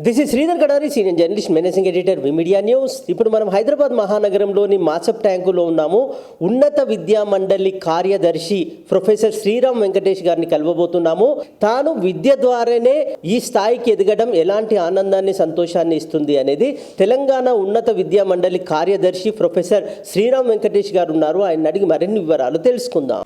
This is Sridhar Kadari senior journalist managing editor V media news ఇప్పుడు మనం హైదరాబాద్ మహానగరంలోని మాసప్ ట్యాంకులో ఉన్నాము. ఉన్నత విద్యా మండలి కార్యదర్శి ప్రొఫెసర్ శ్రీరామ్ వెంకటేష్ గారిని కలవబోతున్నాము. తాను విద్య ద్వారానే ఈ స్థాయికి ఎదగడం ఎలాంటి ఆనందాన్ని సంతోషాన్ని ఇస్తుంది అనేది తెలంగాణ ఉన్నత విద్యా మండలి కార్యదర్శి ప్రొఫెసర్ శ్రీరామ్ వెంకటేష్ గారు ఉన్నారు. ఆయన అడిగి మరిన్ని వివరాలు తెలుసుకుందాం.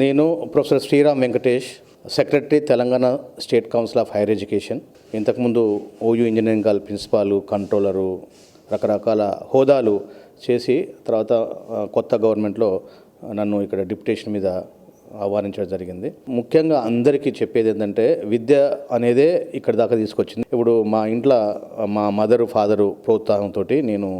నేను professor Sriram Venkatesh secretary Telangana state council of higher education. ఇంతకుముందు ఓయూ ఇంజనీరింగ్ కాల్ ప్రిన్సిపాలు కంట్రోలరు రకరకాల హోదాలు చేసి తర్వాత కొత్త గవర్నమెంట్లో నన్ను ఇక్కడ డిప్యుటేషన్ మీద ఆహ్వానించడం జరిగింది. ముఖ్యంగా అందరికీ చెప్పేది ఏంటంటే విద్య అనేదే ఇక్కడ దాకా తీసుకొచ్చింది. ఇప్పుడు మా ఇంట్లో మా మదరు ఫాదరు ప్రోత్సాహంతో నేను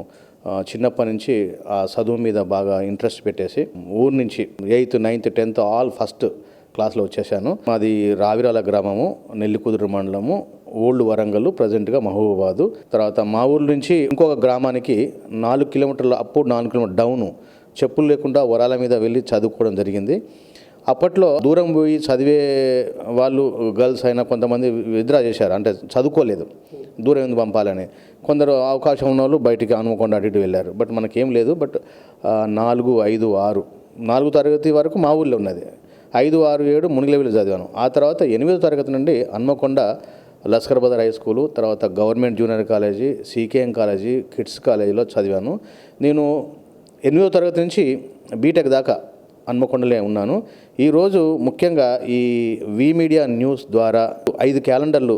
చిన్నప్పటి నుంచి ఆ చదువు మీద బాగా ఇంట్రెస్ట్ పెట్టేసి ఊరు నుంచి eighth ninth tenth all first క్లాస్లో వచ్చేసాను. మాది రావిరాల గ్రామము నెల్లికుదురు మండలము ఓల్డ్ వరంగల్ ప్రజెంట్గా మహబూబాబాదు తర్వాత మా ఊరు నుంచి ఇంకొక గ్రామానికి నాలుగు కిలోమీటర్లు అప్పుడు నాలుగు కిలోమీటర్ డౌను. చెప్పులు లేకుండా వరాల మీద వెళ్ళి చదువుకోవడం జరిగింది. అప్పట్లో దూరం పోయి చదివే వాళ్ళు గర్ల్స్ అయినా కొంతమంది విత్డ్రా చేశారు. అంటే చదువుకోలేదు. దూరం ఎందుకు పంపాలని? కొందరు అవకాశం ఉన్న వాళ్ళు బయటికి హనుమకొండ అటు ఇటు వెళ్ళారు. బట్ మనకేం లేదు. బట్ నాలుగు ఐదు ఆరు నాలుగు తరగతి వరకు మా ఊళ్ళో ఉన్నది. ఐదు ఆరు ఏడు మునిగిలెవెలు చదివాను. ఆ తర్వాత ఎనిమిదో తరగతి నుండి హన్మకొండ లస్కర్ బదర్ హై స్కూలు తర్వాత government junior college CKM college KITS కాలేజీలో చదివాను. నేను ఎనిమిదో తరగతి నుంచి బీటెక్ దాకా హన్మకొండలే ఉన్నాను. ఈరోజు ముఖ్యంగా ఈ వి మీడియా న్యూస్ ద్వారా ఐదు క్యాలెండర్లు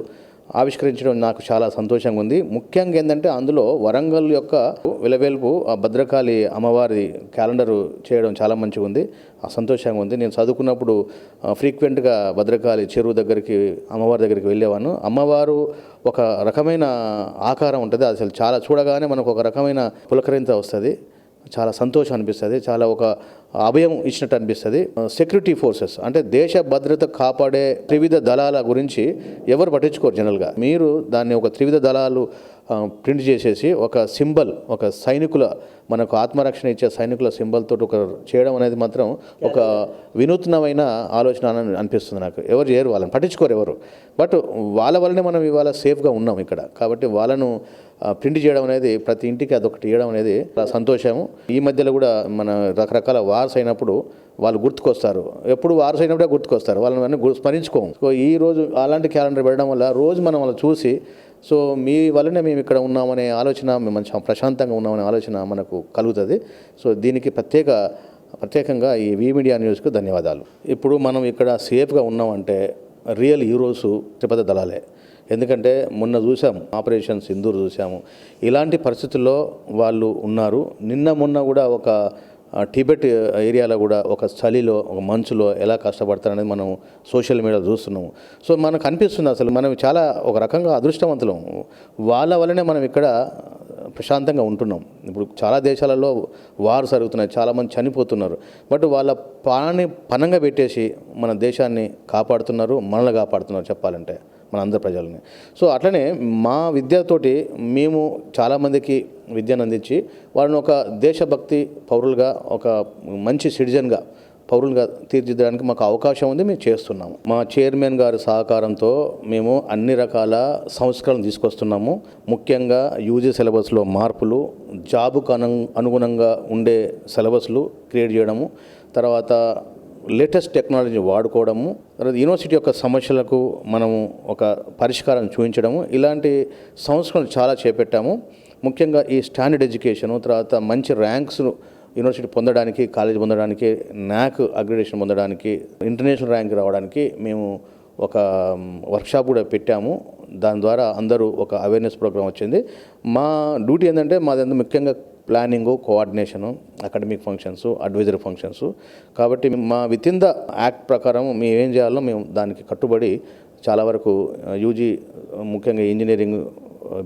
ఆవిష్కరించడం నాకు చాలా సంతోషంగా ఉంది. ముఖ్యంగా ఏంటంటే అందులో వరంగల్ యొక్క విలవేల్పు ఆ భద్రకాళి అమ్మవారి క్యాలెండర్ చేయడం చాలా మంచిగా ఉంది. ఆ సంతోషంగా ఉంది. నేను చదువుకున్నప్పుడు ఫ్రీక్వెంట్గా భద్రకాళి చెరువు దగ్గరికి అమ్మవారి దగ్గరికి వెళ్ళేవాను. అమ్మవారు ఒక రకమైన ఆకారం ఉంటుంది. అసలు చాలా చూడగానే మనకు ఒక రకమైన పులకరింత వస్తుంది. చాలా సంతోషం అనిపిస్తుంది. చాలా ఒక అభయం ఇచ్చినట్టు అనిపిస్తుంది. సెక్యూరిటీ ఫోర్సెస్ అంటే దేశ భద్రత కాపాడే త్రివిధ దళాల గురించి ఎవరు పట్టించుకోరు జనరల్గా మీరు దాన్ని ఒక త్రివిధ దళాలు ప్రింట్ చేసేసి ఒక సింబల్ ఒక సైనికుల మనకు ఆత్మరక్షణ ఇచ్చే సైనికుల సింబల్ తోటి ఒక చేయడం అనేది మాత్రం ఒక వినూత్నమైన ఆలోచన అని అనిపిస్తుంది నాకు. ఎవరు చేయరు వాళ్ళని పట్టించుకోరు ఎవరు. బట్ వాళ్ళ వల్లనే మనం ఇవాళ సేఫ్గా ఉన్నాం ఇక్కడ. కాబట్టి వాళ్ళను ప్రింట్ చేయడం అనేది ప్రతి ఇంటికి అదొకటి ఇవ్వడం అనేది చాలా సంతోషము. ఈ మధ్యలో కూడా మన రకరకాల వార్స్ అయినప్పుడు వాళ్ళు గుర్తుకొస్తారు. ఎప్పుడు వార్స్ అయినప్పుడే గుర్తుకొస్తారు. వాళ్ళని స్మరించుకోము. సో ఈ రోజు అలాంటి క్యాలెండర్ పెట్టడం వల్ల రోజు మనం వాళ్ళు చూసి సో మీ వల్లనే మేము ఇక్కడ ఉన్నామనే ఆలోచన మేము మంచి ప్రశాంతంగా ఉన్నామనే ఆలోచన మనకు కలుగుతుంది. సో దీనికి ప్రత్యేక ప్రత్యేకంగా ఈ వి మీడియా న్యూస్కు ధన్యవాదాలు. ఇప్పుడు మనం ఇక్కడ సేఫ్గా ఉన్నామంటే రియల్ హీరోస్ త్రిపద దళాలే. ఎందుకంటే మొన్న చూసాం ఆపరేషన్ సింధూర్ చూసాము. ఇలాంటి పరిస్థితుల్లో వాళ్ళు ఉన్నారు. నిన్న మొన్న కూడా ఒక టిబెట్ ఏరియాలో కూడా ఒక చలిలో ఒక మంచులో ఎలా కష్టపడతారనేది మనం సోషల్ మీడియాలో చూస్తున్నాము. సో మనకు అనిపిస్తుంది అసలు మనం చాలా ఒక రకంగా అదృష్టవంతులం. వాళ్ళ వల్లనే మనం ఇక్కడ ప్రశాంతంగా ఉంటున్నాం. ఇప్పుడు చాలా దేశాలలో వారు జరుగుతున్నాయి చాలామంది చనిపోతున్నారు. బట్ వాళ్ళ ప్రాణాన్ని పనంగా పెట్టేసి మన దేశాన్ని కాపాడుతున్నారు మనల్ని కాపాడుతున్నారు చెప్పాలంటే. మన అందరి ప్రజలని. సో అట్లనే మా విద్యతోటి మేము చాలామందికి విద్యను అందించి వాళ్ళని ఒక దేశభక్తి పౌరులుగా ఒక మంచి సిటిజన్గా పౌరులుగా తీర్చిదిద్దడానికి మాకు అవకాశం ఉంది మేము చేస్తున్నాము. మా చైర్మన్ గారి సహకారంతో మేము అన్ని రకాల సంస్కరణలు తీసుకొస్తున్నాము. ముఖ్యంగా యూజీ సిలబస్లో మార్పులు జాబుకు అను అనుగుణంగా ఉండే సిలబస్లు క్రియేట్ చేయడము తర్వాత లేటెస్ట్ టెక్నాలజీ వాడుకోవడము తర్వాత యూనివర్సిటీ యొక్క సమస్యలకు మనము ఒక పరిష్కారం చూపించడము ఇలాంటి సంస్కరణలు చాలా చేపట్టాము. ముఖ్యంగా ఈ స్టాండర్డ్ ఎడ్యుకేషను తర్వాత మంచి ర్యాంక్స్ యూనివర్సిటీ పొందడానికి కాలేజ్ పొందడానికి న్యాక్ అగ్రిడేషన్ పొందడానికి ఇంటర్నేషనల్ ర్యాంక్ రావడానికి మేము ఒక వర్క్షాప్ కూడా పెట్టాము. దాని ద్వారా అందరూ ఒక అవేర్నెస్ ప్రోగ్రామ్ వచ్చింది. మా డ్యూటీ ఏంటంటే మాది ముఖ్యంగా planning coordination academic functions advisory functions. కాబట్టి మా విత్ ఇన్ ద యాక్ట్ ప్రకారం మేము ఏం చేయాలో మేము దానికి కట్టుబడి చాలా వరకు యూజీ ముఖ్యంగా engineering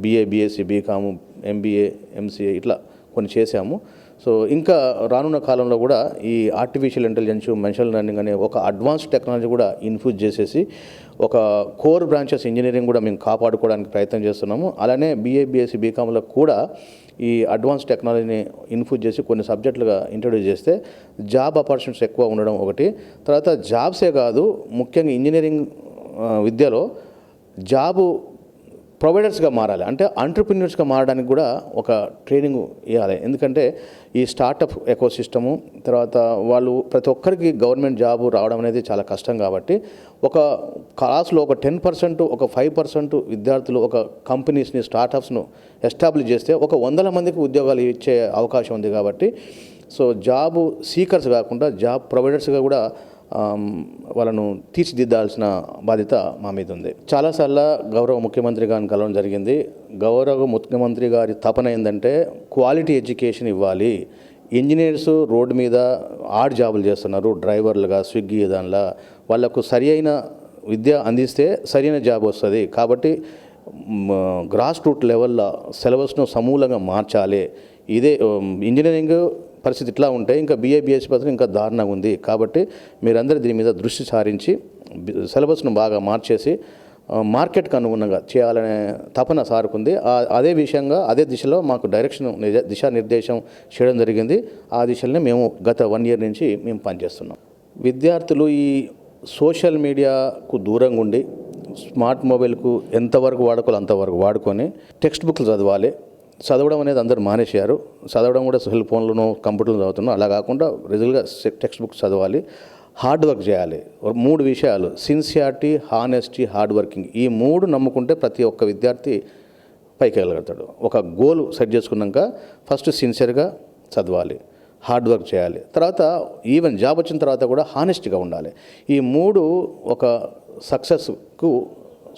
BA BSc BCom MBA MCA ఇట్లా కొన్ని చేశాము. సో ఇంకా రానున్న కాలంలో కూడా ఈ ఆర్టిఫిషియల్ ఇంటెలిజెన్స్ మెషిన్ లెర్నింగ్ అనే ఒక అడ్వాన్స్ టెక్నాలజీ కూడా ఇన్ఫ్యూజ్ చేసేసి ఒక కోర్ బ్రాంచెస్ ఇంజనీరింగ్ కూడా మేము కాపాడుకోవడానికి ప్రయత్నం చేస్తున్నాము. అలానే బీఏ బీఎస్సీ బీకామ్లో కూడా ఈ అడ్వాన్స్ టెక్నాలజీని ఇన్ఫ్యూజ్ చేసి కొన్ని సబ్జెక్టులుగా ఇంట్రడ్యూస్ చేస్తే జాబ్ ఆపర్చునిటీస్ ఎక్కువ ఉండడం ఒకటి. తర్వాత జాబ్సే కాదు ముఖ్యంగా ఇంజనీరింగ్ విద్యలో జాబు ప్రొవైడర్స్గా మారాలి. అంటే అంటర్ప్రిన్యూర్స్గా మారడానికి కూడా ఒక ట్రైనింగ్ ఇవ్వాలి. ఎందుకంటే ఈ స్టార్టప్ ఎకో సిస్టము తర్వాత వాళ్ళు ప్రతి ఒక్కరికి గవర్నమెంట్ జాబ్ రావడం అనేది చాలా కష్టం కాబట్టి ఒక క్లాస్లో ఒక టెన్ పర్సెంట్ ఒక ఫైవ్ పర్సెంట్ విద్యార్థులు ఒక కంపెనీస్ని స్టార్టప్స్ను ఎస్టాబ్లిష్ చేస్తే ఒక వందల మందికి ఉద్యోగాలు ఇచ్చే అవకాశం ఉంది కాబట్టి. సో జాబ్ సీకర్స్ కాకుండా జాబ్ ప్రొవైడర్స్గా కూడా వాళ్ళను తీర్చిదిద్దాల్సిన బాధ్యత మా మీద ఉంది. చాలాసార్లు గౌరవ ముఖ్యమంత్రి గారిని కలవడం జరిగింది. గౌరవ ముఖ్యమంత్రి గారి తపన ఏంటంటే క్వాలిటీ ఎడ్యుకేషన్ ఇవ్వాలి. ఇంజనీర్స్ రోడ్డు మీద ఆడ్ జాబులు చేస్తున్నారు. డ్రైవర్లుగా స్విగ్గీ దానిలా వాళ్ళకు సరి అయిన విద్య అందిస్తే సరైన జాబ్ వస్తుంది. కాబట్టి గ్రాస్ రూట్ లెవెల్లో సిలబస్ను సమూలంగా మార్చాలి. ఇదే ఇంజనీరింగ్ పరిస్థితి ఇట్లా ఉంటే ఇంకా బీఏ బీఎస్సీ పరిస్థితి ఇంకా దారుణంగా ఉంది. కాబట్టి మీరందరూ దీని మీద దృష్టి సారించి సిలబస్ను బాగా మార్చేసి మార్కెట్కు మార్కెట్కి అనుగుణంగా చేయాలనే తపన సారుకుంది. అదే విషయంగా అదే దిశలో మాకు డైరెక్షన్ దిశానిర్దేశం చేయడం జరిగింది. ఆ దిశలోనే మేము గత వన్ ఇయర్ నుంచి మేము పనిచేస్తున్నాం. విద్యార్థులు ఈ సోషల్ మీడియాకు దూరంగా ఉండి స్మార్ట్ మొబైల్కు ఎంతవరకు వాడుకోవాలో అంతవరకు వాడుకొని టెక్స్ట్ బుక్లు చదవాలి. చదవడం అనేది అందరూ మానేశారు. చదవడం కూడా సెల్ ఫోన్లను కంప్యూటర్లో చదువుతున్నాం. అలా కాకుండా రిజల్గా టెక్స్ట్ బుక్స్ చదవాలి. హార్డ్ వర్క్ చేయాలి. మూడు విషయాలు. Sincerity honesty hard working. ఈ మూడు నమ్ముకుంటే ప్రతి ఒక్క విద్యార్థి పైకి వెళ్ళగలుగుతాడు ఒక గోల్ సెట్ చేసుకున్నాక ఫస్ట్ సిన్సియర్గా చదవాలి. హార్డ్ వర్క్ చేయాలి. తర్వాత ఈవెన్ జాబ్ వచ్చిన తర్వాత కూడా హానెస్ట్గా ఉండాలి. ఈ మూడు ఒక సక్సెస్కు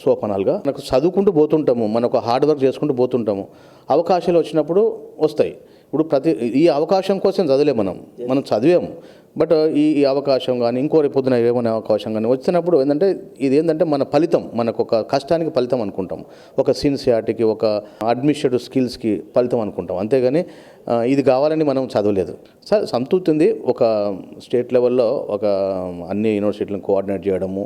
సోపానాలుగా. మనకు చదువుకుంటూ పోతుంటాము మనకు హార్డ్ వర్క్ చేసుకుంటూ పోతుంటాము. అవకాశాలు వచ్చినప్పుడు వస్తాయి. ఇప్పుడు ప్రతి ఈ అవకాశం కోసం చదవలేము మనం. మనం చదివాము. బట్ ఈ ఈ అవకాశం కానీ ఇంకో రేపు పొద్దున ఏమనే అవకాశం కానీ వచ్చినప్పుడు ఏంటంటే ఇది ఏంటంటే మన ఫలితం మనకు ఒక కష్టానికి ఫలితం అనుకుంటాం. ఒక సిన్సియారిటీకి ఒక అడ్మినిస్ట్రేటివ్ స్కిల్స్కి ఫలితం అనుకుంటాం. అంతేగాని ఇది కావాలని మనం చదవలేదు. సార్ సంతృప్తి ఉంది. ఒక స్టేట్ లెవెల్లో ఒక అన్ని యూనివర్సిటీలను కోఆర్డినేట్ చేయడము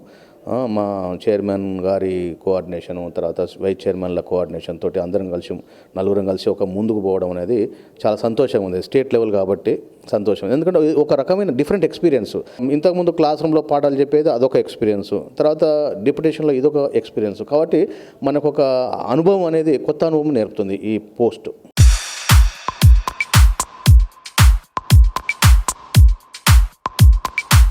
మా చైర్మన్ గారి కోఆర్డినేషను తర్వాత వైస్ చైర్మన్ల కోఆర్డినేషన్ తోటి అందరం కలిసి నలుగురం కలిసి ఒక ముందుకు పోవడం అనేది చాలా సంతోషంగా ఉంది. స్టేట్ లెవెల్ కాబట్టి సంతోషం. ఎందుకంటే ఒక రకమైన డిఫరెంట్ ఎక్స్పీరియన్స్ ఇంతకుముందు క్లాస్ రూమ్లో పాఠాలు చెప్పేది అదొక ఎక్స్పీరియన్స్ తర్వాత డిప్యుటేషన్లో ఇదొక ఎక్స్పీరియన్స్ కాబట్టి మనకు ఒక అనుభవం అనేది కొత్త అనుభవం నేర్పుతుంది ఈ పోస్ట్